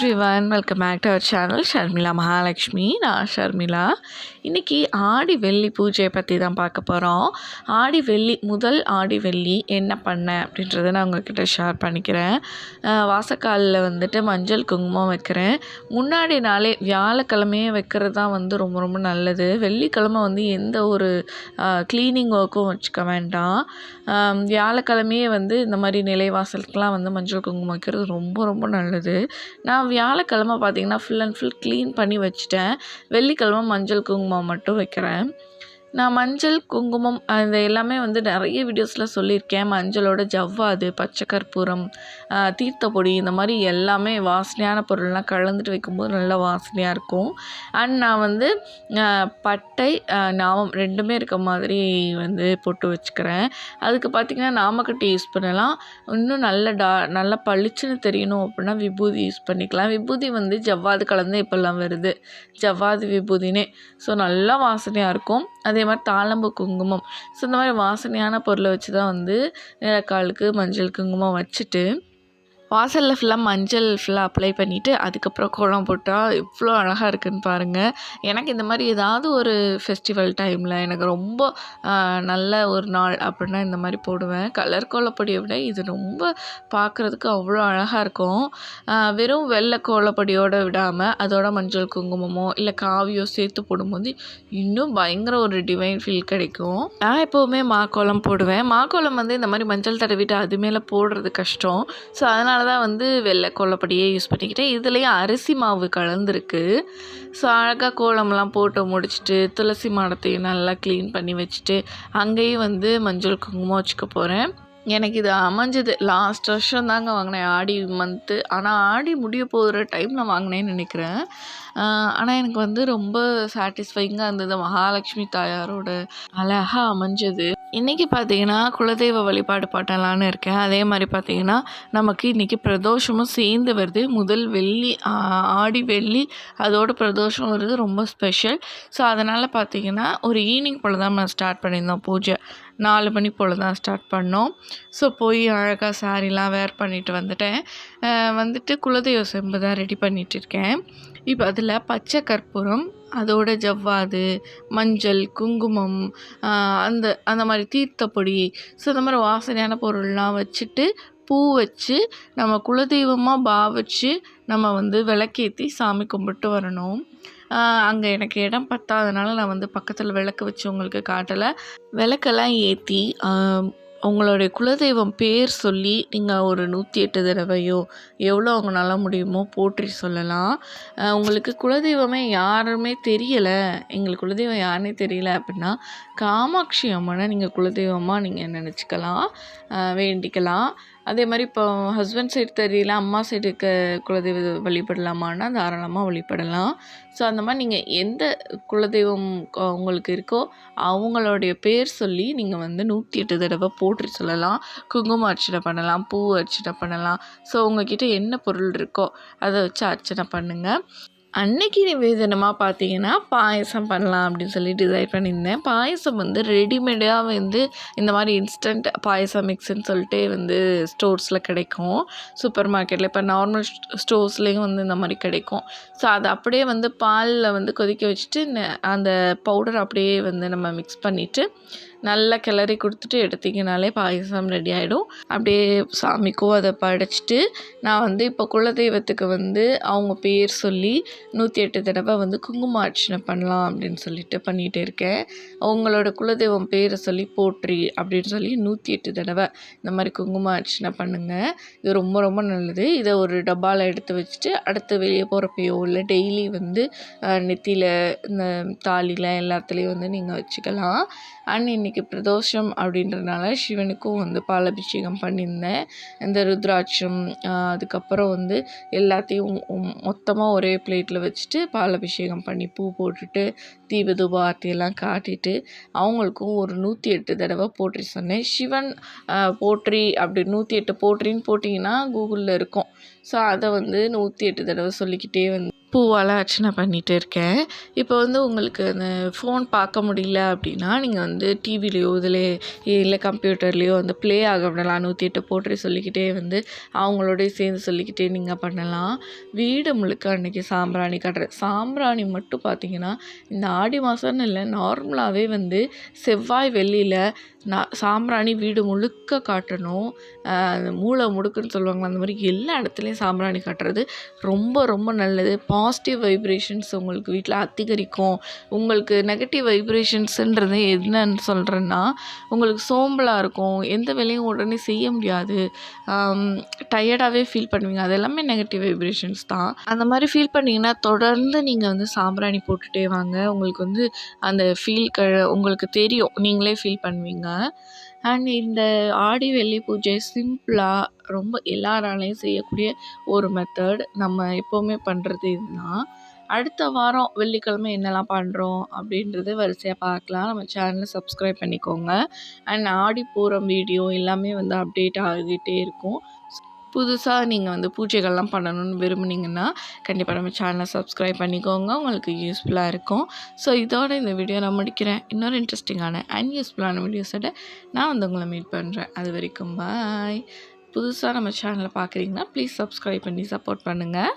Everyone welcome back to our channel Sharmila Mahalakshmi நான் ஷர்மிளா இன்றைக்கி ஆடி வெள்ளி பூஜையை பற்றி தான் பார்க்க போகிறோம் ஆடி வெள்ளி முதல் ஆடி வெள்ளி என்ன பண்ணேன் அப்படின்றத நான் உங்ககிட்ட ஷேர் பண்ணிக்கிறேன். வாசக்காலில் வந்துட்டு மஞ்சள் குங்குமம் வைக்கிறேன். முன்னாடி நாளே வியாழக்கிழமையே வைக்கிறது தான் வந்து ரொம்ப ரொம்ப நல்லது. வெள்ளிக்கிழமை வந்து எந்த ஒரு க்ளீனிங் ஒர்க்கும் வச்சுக்க வேண்டாம். வியாழக்கிழமையே வந்து இந்த மாதிரி நிலைவாசலுக்கெலாம் வந்து மஞ்சள் குங்குமம் வைக்கிறது ரொம்ப ரொம்ப நல்லது. நான் வியாழக்கிழம பார்த்தீங்கன்னா ஃபுல் அண்ட் ஃபுல் க்ளீன் பண்ணி வச்சுட்டேன். வெள்ளிக்கிழம மஞ்சள் குங்குமம் மட்டும் வைக்கிறேன். நான் மஞ்சள் குங்குமம் அந்த எல்லாமே வந்து நிறைய வீடியோஸில் சொல்லியிருக்கேன். மஞ்சளோட ஜவ்வாது பச்சை கற்பூரம் தீர்த்தப்பொடி தீர்த்த பொடி இந்த மாதிரி எல்லாமே வாசனையான பொருள்லாம் கலந்துட்டு வைக்கும்போது நல்லா வாசனையாக இருக்கும். அண்ட் நான் வந்து பட்டை நாமம் ரெண்டுமே இருக்க மாதிரி வந்து போட்டு வச்சுக்கிறேன். அதுக்கு பார்த்திங்கன்னா நாமக்கட்டி யூஸ் பண்ணலாம். இன்னும் நல்ல டா நல்லா பளிச்சுன்னு தெரியணும் அப்படின்னா விபூதி யூஸ் பண்ணிக்கலாம். விபூதி வந்து ஜவ்வாது கலந்து இப்போல்லாம் வருது. ஜவ்வாது விபூதினே. ஸோ நல்லா வாசனையாக இருக்கும். அதே மாதிரி தாளம்பு குங்குமம். ஸோ இந்த மாதிரி வாசனையான பொருளை வச்சு தான் வந்து நிலக்காலுக்கு மஞ்சள் குங்குமம் வச்சுட்டு வாசலில் ஃபுல்லாக மஞ்சள் ஃபுல்லாக அப்ளை பண்ணிவிட்டு அதுக்கப்புறம் கோலம் போட்டால் இவ்வளோ அழகாக இருக்குன்னு பாருங்கள் எனக்கு இந்த மாதிரி ஏதாவது ஒரு ஃபெஸ்டிவல் டைமில் எனக்கு ரொம்ப நல்ல ஒரு நாள் அப்படின்னா இந்த மாதிரி போடுவேன். கலர் கோலப்பொடியை விட இது ரொம்ப பார்க்குறதுக்கு அவ்வளோ அழகாக இருக்கும். வெறும் வெள்ளை கோலப்பொடியோடு விடாமல் அதோட மஞ்சள் குங்குமமோ இல்லை காவியோ சேர்த்து போடும்போது இன்னும் பயங்கர ஒரு டிவைன் ஃபீல் கிடைக்கும். நான் எப்போவுமே மாக்கோலம் போடுவேன். மாக்கோலம் வந்து இந்த மாதிரி மஞ்சள் தடவிட்டு அது மேலே போடுறது கஷ்டம். ஸோ அதனால் தான் வந்து வெள்ளை கோலப்பொடியே யூஸ் பண்ணிக்கிட்டேன். இதுலேயும் அரிசி மாவு கலந்துருக்கு. ஸோ அழகாக கோலம்லாம் போட்டு முடிச்சுட்டு துளசி மாடத்தையும் நல்லா க்ளீன் பண்ணி வச்சுட்டு அங்கேயும் வந்து மஞ்சள் குங்குமம் வச்சுக்க போகிறேன் எனக்கு இது அமைஞ்சது. லாஸ்ட் வருஷம் தாங்க வாங்கினேன். ஆடி மந்த்து ஆனால் ஆடி முடிய போகிற டைமில் வாங்கினேன்னு நினைக்கிறேன். ஆனால் எனக்கு வந்து ரொம்ப சாட்டிஸ்ஃபைங்காக இருந்தது. மகாலட்சுமி தாயாரோட அழகாக அமைஞ்சது. இன்றைக்கி பார்த்தீங்கன்னா குலதெய்வ வழிபாடு பாட்டலான்னு இருக்கேன். அதே மாதிரி பார்த்தீங்கன்னா நமக்கு இன்றைக்கி பிரதோஷமும் சேர்ந்து வருது. முதல் வெள்ளி ஆடி வெள்ளி அதோட பிரதோஷம் வருது. ரொம்ப ஸ்பெஷல் ஸோ அதனால் பார்த்தீங்கன்னா ஒரு ஈவினிங் போல் தான் நம்ம ஸ்டார்ட் பண்ணியிருந்தோம். பூஜை நாலு மணி போல் தான் ஸ்டார்ட் பண்ணோம். ஸோ போய் அழகாக சாரீலாம் வேர் பண்ணிட்டு வந்துட்டேன். வந்துட்டு குலதெய்வ செம்பு தான் ரெடி பண்ணிகிட்டு இருக்கேன். இப்போ அதில் பச்சை கற்பூரம் அதோட ஜவ்வாது மஞ்சள் குங்குமம் அந்த அந்த மாதிரி தீர்த்த பொடி ஸோ இந்த மாதிரி வாசனையான பொருள்லாம் வச்சுட்டு பூ வச்சு நம்ம குலதெய்வமாக பாவிச்சு நம்ம வந்து விளக்கேற்றி சாமி கும்பிட்டு வரணும். அங்கே எனக்கு இடம் பத்தாதனால நான் வந்து பக்கத்தில் விளக்கு வச்சு உங்களுக்கு காட்டலை. விளக்கெல்லாம் ஏற்றி உங்களுடைய குலதெய்வம் பேர் சொல்லி நீங்கள் ஒரு நூற்றி எட்டு தடவையோ எவ்வளோ அவங்களால முடியுமோ போற்றி சொல்லலாம். உங்களுக்கு குலதெய்வமே யாருமே தெரியலை. எங்களுக்கு குலதெய்வம் யாருன்னே தெரியல அப்படின்னா காமாட்சி அம்மனை நீங்கள் குலதெய்வமாக நீங்கள் நினச்சிக்கலாம். வேண்டிக்கலாம். அதே மாதிரி இப்போ ஹஸ்பண்ட் சைடு தெரியல அம்மா சைடுக்கு குலதெய்வ வழிபடலாமான்னா தாராளமாக வழிபடலாம். ஸோ அந்த மாதிரி நீங்கள் எந்த குலதெய்வம் உங்களுக்கு இருக்கோ அவங்களுடைய பேர் சொல்லி நீங்கள் வந்து நூற்றி எட்டு தடவை போற்றி சொல்லலாம். குங்குமம் அர்ச்சனை பண்ணலாம் பூ அர்ச்சனை பண்ணலாம். ஸோ உங்ககிட்ட என்ன பொருள் இருக்கோ அதை வச்சு அர்ச்சனை பண்ணுங்கள் அன்னைக்கு நிவேதனமாக பார்த்தீங்கன்னா பாயசம் பண்ணலாம் அப்படின்னு சொல்லி டிசைட் பண்ணியிருந்தேன். பாயசம் வந்து ரெடிமேடாக வந்து இந்த மாதிரி இன்ஸ்டன்ட் பாயசம் மிக்ஸ்ன்னு சொல்லிட்டு வந்து ஸ்டோர்ஸில் கிடைக்கும். சூப்பர் மார்க்கெட்டில் இப்போ நார்மல் ஸ்டோர்ஸ்லேயும் வந்து இந்த மாதிரி கிடைக்கும். ஸோ அதை அப்படியே வந்து பாலில் வந்து கொதிக்க வச்சுட்டு அந்த பவுடர் அப்படியே வந்து நம்ம மிக்ஸ் பண்ணிவிட்டு நல்லா கிளறி கொடுத்துட்டு எடுத்திங்கனாலே பாயசம் ரெடி ஆகிடும் அப்படியே சாமிக்கும் அதை படைச்சிட்டு நான் வந்து இப்போ குலதெய்வத்துக்கு வந்து அவங்க பேர் சொல்லி நூற்றி எட்டு தடவை வந்து குங்கும அர்ச்சனை பண்ணலாம் அப்படின்னு சொல்லிட்டு பண்ணிகிட்டு இருக்கேன். அவங்களோட குலதெய்வம் பேரை சொல்லி போற்றி அப்படின்னு சொல்லி நூற்றி எட்டு தடவை இந்த மாதிரி குங்கும அர்ச்சனை பண்ணுங்கள் இது ரொம்ப ரொம்ப நல்லது. இதை ஒரு டப்பாவில் எடுத்து வச்சுட்டு அடுத்து வெளியே போகிறப்பையோ இல்லை டெய்லி வந்து நெத்தியில் இந்த தாலியில் எல்லாத்துலேயும் வந்து நீங்கள் வச்சுக்கலாம். அண்ட் இன்னைக்கு பிரதோஷம் அப்படின்றனால சிவனுக்கும் வந்து பாலாபிஷேகம் பண்ணியிருந்தேன். இந்த ருத்ராட்சம் அதுக்கப்புறம் வந்து எல்லாத்தையும் மொத்தமாக ஒரே பிளேட்டில் வச்சுட்டு பாலாபிஷேகம் பண்ணி பூ போட்டுட்டு தீபதூப ஆர்த்தியெல்லாம் காட்டிட்டு அவங்களுக்கும் ஒரு நூற்றி எட்டு தடவை போற்றி சொன்னேன். சிவன் போற்றி அப்படி நூற்றி எட்டு போற்றின்னு போட்டிங்கன்னா கூகுளில் இருக்கும். ஸோ அதை வந்து நூற்றி எட்டு தடவை சொல்லிக்கிட்டே வந்து பூவால் அர்ச்சனை பண்ணிகிட்டு இருக்கேன். இப்போ வந்து உங்களுக்கு அந்த ஃபோன் பார்க்க முடியல அப்படின்னா நீங்கள் வந்து டிவிலேயோ இதில் இல்லை கம்ப்யூட்டர்லேயோ வந்து ப்ளே ஆக விடலாம். நூற்றி எட்டு போற்றி சொல்லிக்கிட்டே வந்து அவங்களோடய சேர்ந்து சொல்லிக்கிட்டே நீங்கள் பண்ணலாம். வீடு முழுக்க அன்றைக்கி சாம்பிராணி கட்டுற சாம்பிராணி மட்டும் பார்த்தீங்கன்னா இந்த ஆடி மாதம்னு இல்லை நார்மலாகவே வந்து செவ்வாய் வெள்ளியில் நான் சாம்பிராணி வீடு முழுக்க காட்டணும். மூளை மூலை முடுக்குன்னு சொல்லுவாங்கள்ல அந்த மாதிரி எல்லா இடத்துலையும் சாம்பிராணி காட்டுறது ரொம்ப ரொம்ப நல்லது. பாசிட்டிவ் வைப்ரேஷன்ஸ் உங்களுக்கு வீட்டில் அதிகரிக்கும். உங்களுக்கு நெகட்டிவ் வைப்ரேஷன்ஸுன்றது என்னன்னு சொல்கிறேன்னா உங்களுக்கு சோம்பலாக இருக்கும். எந்த வேலையும் உடனே செய்ய முடியாது. டயர்டாகவே ஃபீல் பண்ணுவீங்க. அது எல்லாமே நெகட்டிவ் வைப்ரேஷன்ஸ் தான். அந்த மாதிரி ஃபீல் பண்ணிங்கன்னா தொடர்ந்து நீங்கள் வந்து சாம்பிராணி போட்டுகிட்டே வாங்க. உங்களுக்கு வந்து அந்த ஃபீல் க உங்களுக்கு தெரியும். நீங்களே ஃபீல் பண்ணுவீங்க. அண்ட் இந்த ஆடி வெள்ளி பூஜை சிம்பிளாக ரொம்ப எல்லாராலையும் செய்யக்கூடிய ஒரு மெத்தட் நம்ம எப்போவுமே பண்ணுறது இதுதான். அடுத்த வாரம் வெள்ளிக்கிழமை என்னெல்லாம் பண்ணுறோம் அப்படின்றது வரிசையாக பார்க்கலாம். நம்ம சேனலை சப்ஸ்கிரைப் பண்ணிக்கோங்க. அண்ட் ஆடி பூரம் வீடியோ எல்லாமே வந்து அப்டேட் ஆகிட்டே இருக்கும். புதுசாக நீங்கள் வந்து பூஜைகள்லாம் பண்ணணும்னு விரும்புனீங்கன்னா கண்டிப்பாக நம்ம சேனலை சப்ஸ்கிரைப் பண்ணிக்கோங்க. உங்களுக்கு யூஸ்ஃபுல்லாக இருக்கும். ஸோ இதோட இந்த வீடியோ நான் முடிக்கிறேன். இன்னொரு இன்ட்ரெஸ்டிங்கான அண்ட் யூஸ்ஃபுல்லான வீடியோஸோட நான் வந்து உங்களை மீட் பண்ணுறேன் அது வரைக்கும் பாய் புதுசாக நம்ம சேனலை பார்க்குறீங்கன்னா ப்ளீஸ் சப்ஸ்கிரைப் பண்ணி சப்போர்ட் பண்ணுங்கள்